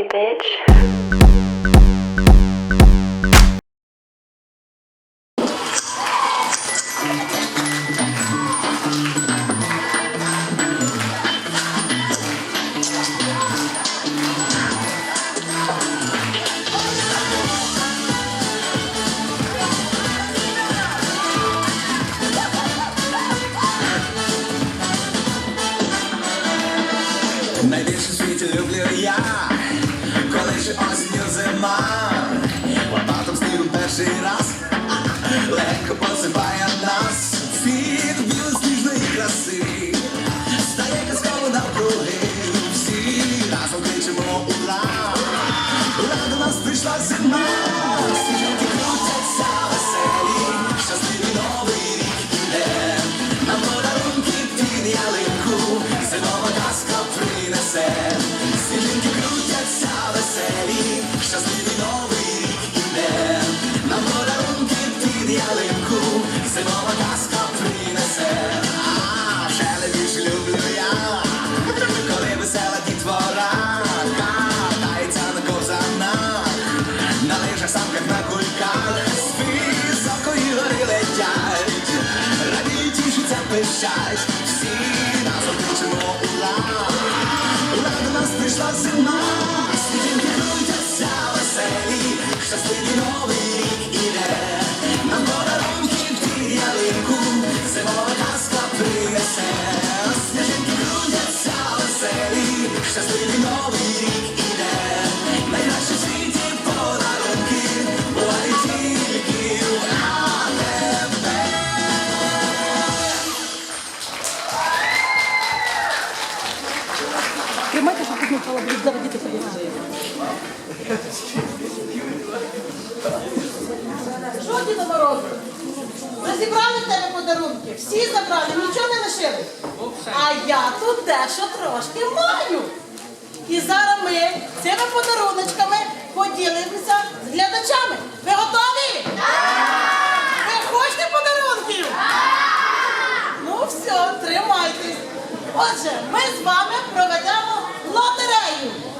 me, bitch. Найбільше в світі люблю я, ще осінню зима, лопатом снігу перший раз, легко посипає нас, світ білосніжної краси, стає казково навкруги, всі разом кричимо ура, ура нас прийшла зима, щасливий новий рік нам подарунки під ялинку, зимова казка принесе, люблю я, коли весела дітвора, катається на ковзанах, на лижах, самках, на кульках, з високої гори летять, радіють, тішаться, пищать, всі разом кричимо ура, ура до нас прийшла зима, Тримайте, щоб тут не впало, будуть діти ходити. Що Діда Морозу? Розібрали в тебе подарунки? Всі забрали, нічого не лишили. А я тут дещо трошки маю. І зараз ми цими подаруночками поділимося з глядачами. Ви готові? Ви хочете подарунків? Ну все, тримайтесь. Отже, ми з вами lotareio.